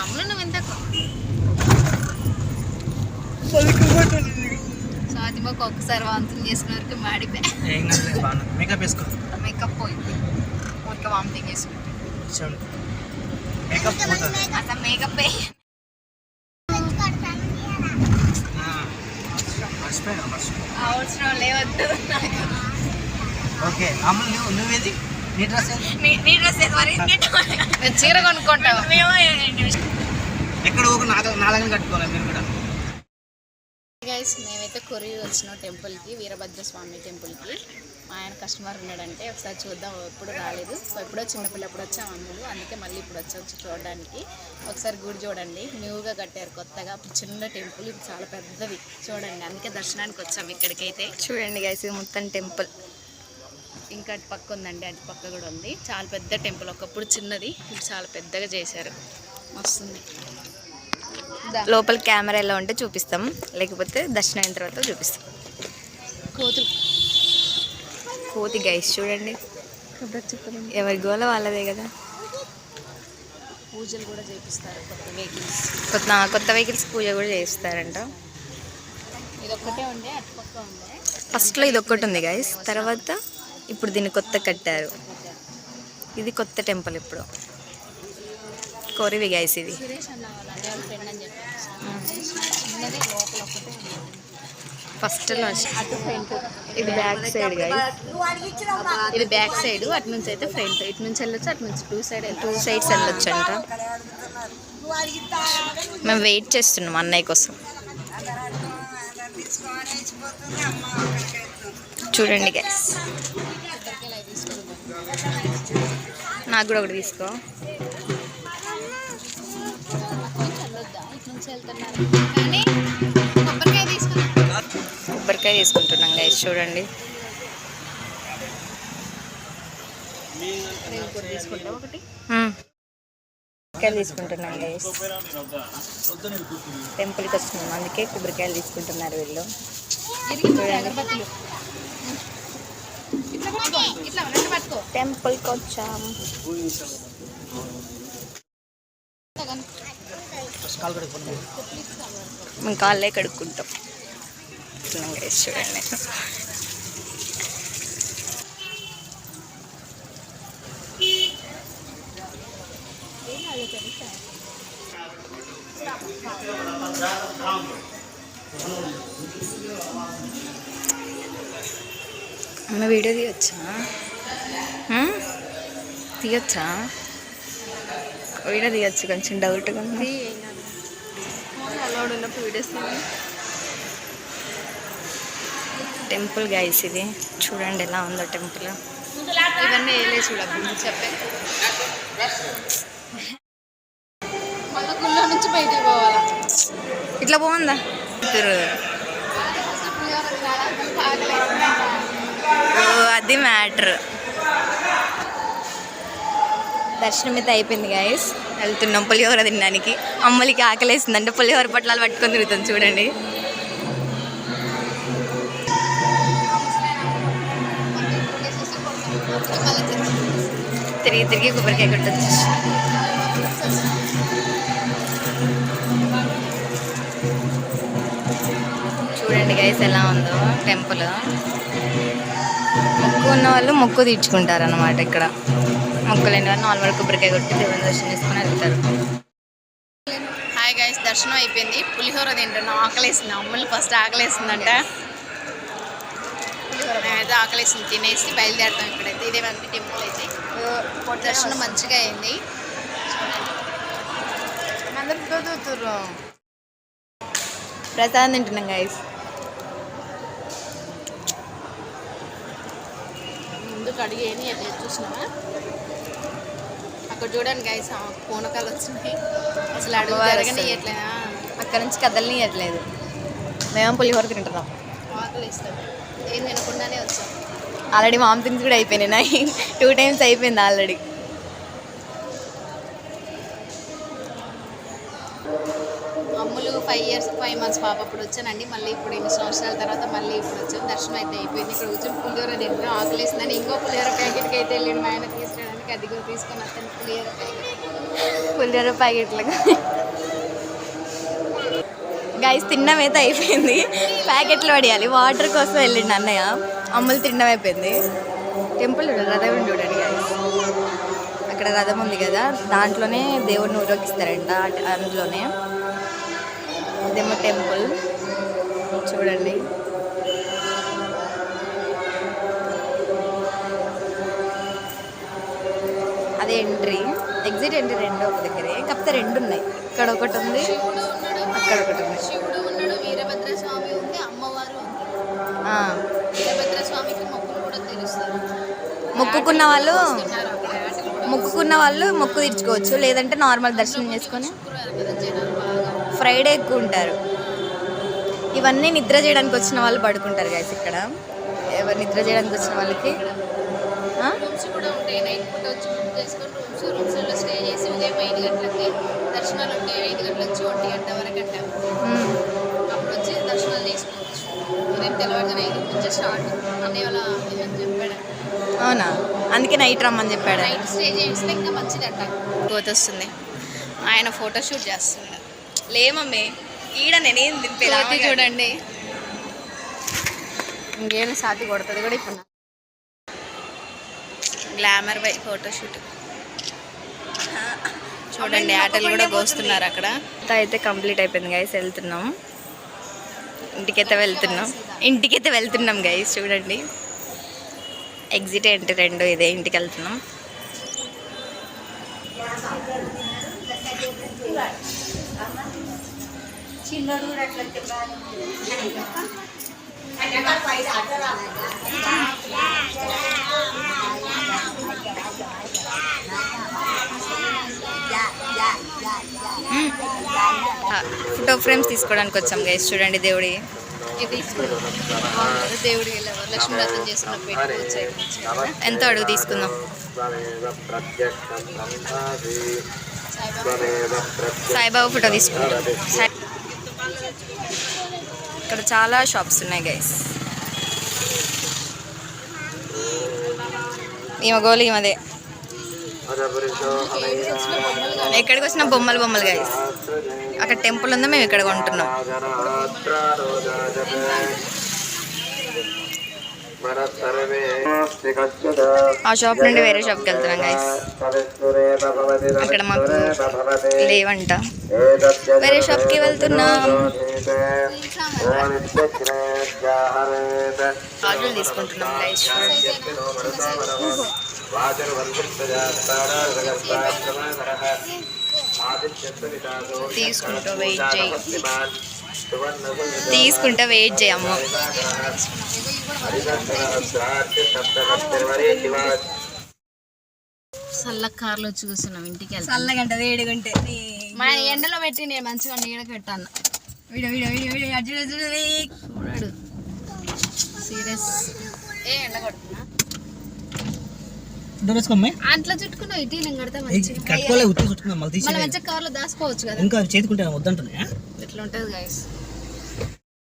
అమ్ములు నువ్వు ఎంత సాధ్యమకు ఒక్కసారి వాంతింగ్ చేసుకునే వరకు మాడిపోయి. ఏం కాదు బాగా మేకప్ వేసుకో. మేకప్ పోయింది. ఊరికే వామిటింగ్ చేసుకుంటే. మేకప్ పోతుంది అసలు మేకప్ అవసరం లేవద్దు ఓకే అమ్మ నువ్వు నువ్వేది? నీ డ్రెస్ ఏది? నీ- నీ డ్రెస్ ఏది మరి? నేను చీర కొనుక్కుంటావు? ఎక్కడ ఒక నా నా దగ్గర కట్టుకోవాలి మీరు కూడా. గైస్ మేమైతే కొరివి వచ్చినాం టెంపుల్కి వీరభద్ర స్వామి టెంపుల్కి. మా ఆయన కస్టమర్ ఉన్నాడంటే ఒకసారి చూద్దాం ఎప్పుడు రాలేదు. ఎప్పుడో చిన్నపిల్ల ఎప్పుడు వచ్చాం అందులో అందుకే మళ్ళీ ఇప్పుడు వచ్చి వచ్చి చూడడానికి. ఒకసారి గుడి చూడండి న్యూగా కట్టారు కొత్తగా. చిన్న టెంపుల్ ఇది చాలా పెద్దది. చూడండి అందుకే దర్శనానికి వచ్చాం ఇక్కడికైతే. చూడండి గైస్ ఇది మొత్తం టెంపుల్. ఇంకా అటు పక్క ఉందండి అటు పక్క కూడా ఉంది. చాలా పెద్ద టెంపుల్ ఒకప్పుడు చిన్నది ఇప్పుడు చాలా పెద్దగా చేశారు. మస్తుంది. లోపల కెమెరా ఎలా ఉంటే చూపిస్తాం లేకపోతే దర్శనం అయిన తర్వాత చూపిస్తాం కోతులు. కోతి గైస్ చూడండి. ఎవరి గోల వాళ్ళదే కదా. పూజలు కూడా చేపిస్తారు కొత్త వెహికల్స్ కొత్త కొత్త వెహికల్స్ పూజ కూడా చేస్తారంట ఇది ఒక్కటే ఉండే అటు పక్క ఉండే. ఫస్ట్లో ఇది ఒక్కటి ఉంది గైస్ తర్వాత ఇప్పుడు దీన్ని కొత్త కట్టారు. ఇది కొత్త టెంపుల్ ఇప్పుడు. కోరివి గైస్ ఇది. ఫ్రంట్ ఇది బ్యాక్ సైడ్ గైస్ ఇది బ్యాక్ సైడ్ అటు నుంచి అయితే ఫ్రంట్. ఇటు నుంచి వెళ్ళొచ్చు అటు నుంచి టూ సైడ్ టూ సైడ్స్ వెళ్ళొచ్చు అంట మేము వెయిట్ చేస్తున్నాం అన్నయ్య కోసం. చూడండి గైస్ నాకు కూడా ఒకటి తీసుకో. కొబ్బరికాయ తీసుకుంటున్నాం గైస్ చూడండి. కొబ్బరికాయలు తీసుకుంటున్నాం గైస్ టెంపుల్కి వస్తున్నాం అందుకే కొబ్బరికాయలు తీసుకుంటున్నారు వీళ్ళు ఇరిగిపోయి అగరబత్తులు ఇట్లా పట్టుకో ఇట్లా రెండు పట్టుకో టెంపుల్కి వచ్చాము. మేము కాళ్ళే కడుక్కుంటాం. గైస్ చూడండి. అమ్మ వీడియో తీయొచ్చా? తీయొచ్చా? వీడియో తీయొచ్చు కొంచెం డౌట్గా ఉంది. అలౌడ్ ఉన్నప్పుడు వీడియోస్ టెంపుల్ గైస్ ఇది. చూడండి ఎలా ఉందో టెంపుల్. ఇవన్నీ వేయలే చూడద్దు చెప్పే. మళ్ళీ గుళ్ళో నుంచి బయటికి పోవాలా ఇట్లా బాగుందా అది మ్యాటర్. దర్శనం అయితే అయిపోయింది గైస్ వెళ్తున్నాం పులిహోర తినడానికి. అమ్మలకి ఆకలేస్తుంది అంటే పులిహోర పట్లాలు పట్టుకొని తిరుగుతుంది చూడండి. తిరిగి తిరిగి కొబ్బరికాయ కొట్టచ్చు. చూడండి గైస్ ఎలా ఉందో టెంపుల్. ఉన్న వాళ్ళు మొక్కు తీర్చుకుంటారు అనమాట ఇక్కడ. మొక్కు లేని వాళ్ళు నార్మల్ కొబ్బరికాయ కొట్టి దేవుని దర్శనం చేసుకుని వెళ్తారు. హాయ్ గైస్ దర్శనం అయిపోయింది. పులిహోర తింటున్నాం. ఆకలేసింది. అమ్మలు ఫస్ట్ ఆకలేసిందంట. అయితే ఆకలేసింది. తినేసి బయలుదేరుతాం ఇక్కడైతే. ఇదే మనకి టెంపుల్ అయితే. దర్శనం మంచిగా అయింది. ప్రసాదం తింటున్నాం గైస్ ముందు కడిగి ఏని ఎట్లా చూసినావా? అక్కడ చూడండి గైస్ పూనకాలు వచ్చినాయి. అసలు అడుగు జరగని అక్కడ నుంచి కదలనియట్లేదు. మేము పులిహోర తింటున్నాం. ఆకలి ఇస్తాం ఏం తినకుండానే వచ్చాం. ఆల్రెడీ మామ్ థింగ్స్ కూడా అయిపోయినాయి. టూ టైమ్స్ అయిపోయింది ఆల్రెడీ అమ్ములు ఫైవ్ ఇయర్స్ ఫైవ్ మంత్స్ పాప అప్పుడు వచ్చానండి. మళ్ళీ ఇప్పుడు ఎన్ని సంవత్సరాల తర్వాత మళ్ళీ ఇప్పుడు వచ్చాను దర్శనం అయితే అయిపోయింది. ఇక్కడ కూర్చొని పులిహోర తింటున్నాం. ఆకలిస్తుందని ఇంకో పులిహోర ప్యాకెట్కి అయితే వెళ్ళిండు మా ఆయన తీసుకురావడానికి అది కూడా తీసుకొని వస్తాను. పులిహోర ప్యాకెట్. పులిహోర ప్యాకెట్లు గైస్ తిన్నమైతే అయిపోయింది. ప్యాకెట్లు పడేయాలి వాటర్ కోసం వెళ్ళిండు అన్నయ్య. అమ్ములు తిన్నడం అయిపోయింది. టెంపుల్ రథం చూడండి గైస్ అక్కడ రథం ఉంది కదా. దాంట్లోనే దేవుడిని ఊరేగిస్తారంట అందులోనే. ఇదేమో టెంపుల్. చూడండి. అదే ఎంట్రీ. ఎగ్జిట్ ఎంట్రీ రెండు ఒక దగ్గరే. కాకపోతే రెండు ఉన్నాయి. ఇక్కడ ఒకటి ఉంది. అక్కడ ఒకటి ఉంది. శివుడు ఉన్నాడు. వీరభద్ర స్వామి ఉంది. అమ్మవారు వీరభద్ర స్వామికి మొక్కులు కూడా తెలుస్తారు మొక్కుకున్న వాళ్ళు మొక్కుకున్న వాళ్ళు మొక్కు తీర్చుకోవచ్చు. లేదంటే నార్మల్ దర్శనం చేసుకొని శుక్రవారం కదా జనాలు బాగా ఫ్రైడే ఎక్కువ ఉంటారు. ఇవన్నీ నిద్ర చేయడానికి వచ్చిన వాళ్ళు పడుకుంటారు గైస్ ఇక్కడ. ఎవరు నిద్ర చేయడానికి వచ్చిన వాళ్ళకి? అవునా? అందుకే నైట్ రమ్మని చెప్పాడు. నైట్ స్టే చేస్తే ఇంకా మంచిదంట. కోత వస్తుంది ఆయన ఫోటోషూట్ చేస్తున్నాడు. లేమమ్మే ఈడ నేనేం కోతి చూడండి. ఇంకేమైనా సాతి కొడుతుంది కూడా ఇప్పుడు గ్లామర్ బై ఫోటోషూట్. చూడండి ఆటలు కూడా కోస్తున్నారు అక్కడ. అయితే కంప్లీట్ అయిపోయింది గైస్ వెళ్తున్నాం. ఇంటికైతే వెళ్తున్నాం. ఇంటికైతే వెళ్తున్నాం గైస్ చూడండి. ఎగ్జిట్ ఏంటి రెండు ఇదే ఇంటికి వెళ్తున్నాం. ఫోటో ఫ్రేమ్స్ తీసుకోవడానికి వచ్చాం గైస్ చూడండి దేవుడి. దేవుడి లక్ష్మీ వ్రతం చేసుకున్న పెట్టుకోవచ్చు ఎంతో అడుగు తీసుకుందాం? సాయిబాబా ఫోటో తీసుకుంటాం ఇక్కడ చాలా షాప్స్ ఉన్నాయి గైస్ ఈమె గోలు ఈమెదే. ఎక్కడికి వచ్చిన బొమ్మలు బొమ్మలు గైస్ అక్కడ టెంపుల్ ఉందో మేము ఇక్కడ కొంటున్నాం. ఆ షాప్ నుండి వేరే షాప్కి వెళ్తున్నాం గైస్ అక్కడ మాకు లేవంట. వేరే షాప్కి వెళ్తున్నాం. గాజులు తీసుకుంటున్నాం గైస్ తీసుకుంటూ వెయిట్ చేయి. తీసుకుంటా వెయిట్ చేయమ్మ చల్ల కార్లో వచ్చి కూర్చున్నాం ఇంటికి వెళ్తాం. చల్లగంట వేడిగుంటే మా ఎండలో పెట్టి నేను మంచిగా నీడకి పెట్టాను. వీడియో వీడియో వీడియో వీడియో అటు చూడు, చూడు, చూడు. చూడాడు సీరియస్. ఏ ఎండ కొడుతున్నా దొరసుకోమ్మే. అంట్లో చుట్టుకున్నావు ఇటీ నేను కడతా మంచిగా. కట్టుకోలే ఉత్తి చుట్టుకున్నాం మళ్ళీ తీసి మళ్ళీ మంచిగా కార్లో దాచుకోవచ్చు కదా. ఇంకా చేతుకుంటే వద్దంటున్నాయా? ఇట్లా ఉంటుంది గైస్